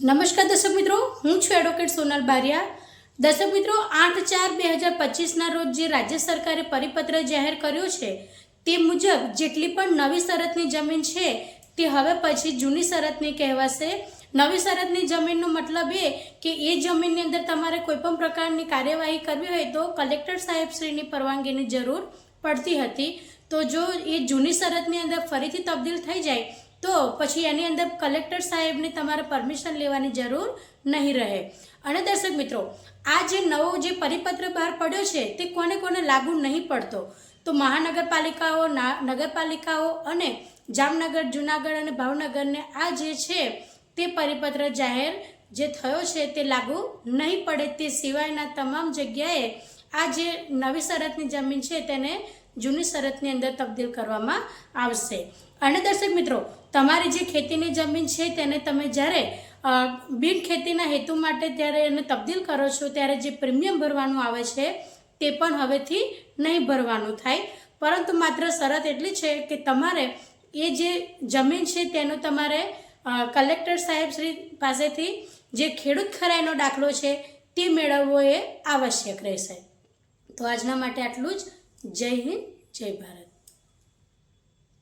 નમસ્કાર દર્શક મિત્રો, હું છું એડવોકેટ સોનલ બારિયા. દર્શક મિત્રો, આઠ ચાર બે હજાર પચીસના રોજ જે રાજ્ય સરકારે પરિપત્ર જાહેર કર્યો છે, તે મુજબ જેટલી પણ નવી શરતની જમીન છે, તે હવે પછી જૂની શરતની કહેવાશે. નવી શરતની જમીનનો મતલબ એ કે એ જમીનની અંદર તમારે કોઈપણ પ્રકારની કાર્યવાહી કરવી હોય તો કલેક્ટર સાહેબશ્રીની પરવાનગીની જરૂર પડતી હતી. તો જો એ જૂની શરતની અંદર ફરીથી તબદીલ થઈ જાય તો પછી એની અંદર કલેક્ટર સાહેબની તમારે પરમિશન લેવાની જરૂર નહીં રહે. અને દર્શક મિત્રો, આ જે નવો જે પરિપત્ર બહાર પડ્યો છે, તે કોને કોને લાગુ નહીં પડતો? તો મહાનગરપાલિકાઓ નગરપાલિકાઓ અને જામનગર, જુનાગઢ અને ભાવનગરને આ જે છે, તે પરિપત્ર જાહેર જે થયો છે, તે લાગુ નહીં પડે. તે સિવાયના તમામ જગ્યાએ આ જે નવી શરતની જમીન છે, તેને જૂની શરતની અંદર તબદીલ કરવામાં આવશે. અને દર્શક મિત્રો તમારી જે ખેતીની જમીન છે તેને તમે જ્યારે બિન ખેતીના હેતુ માટે ત્યારે એને તબદીલ કરો છો, ત્યારે જે પ્રીમિયમ ભરવાનું આવે છે તે પણ હવેથી નહીં ભરવાનું થાય. પરંતુ માત્ર શરત એટલી છે કે તમારે એ જે જમીન છે તેનો તમારે કલેક્ટર સાહેબ શ્રી પાસેથી જે ખેડૂત ખરાઈનો દાખલો છે તે મેળવવો એ આવશ્યક રહેશે. તો આજના માટે આટલું જ. જય હિન્દ, જય ભારત.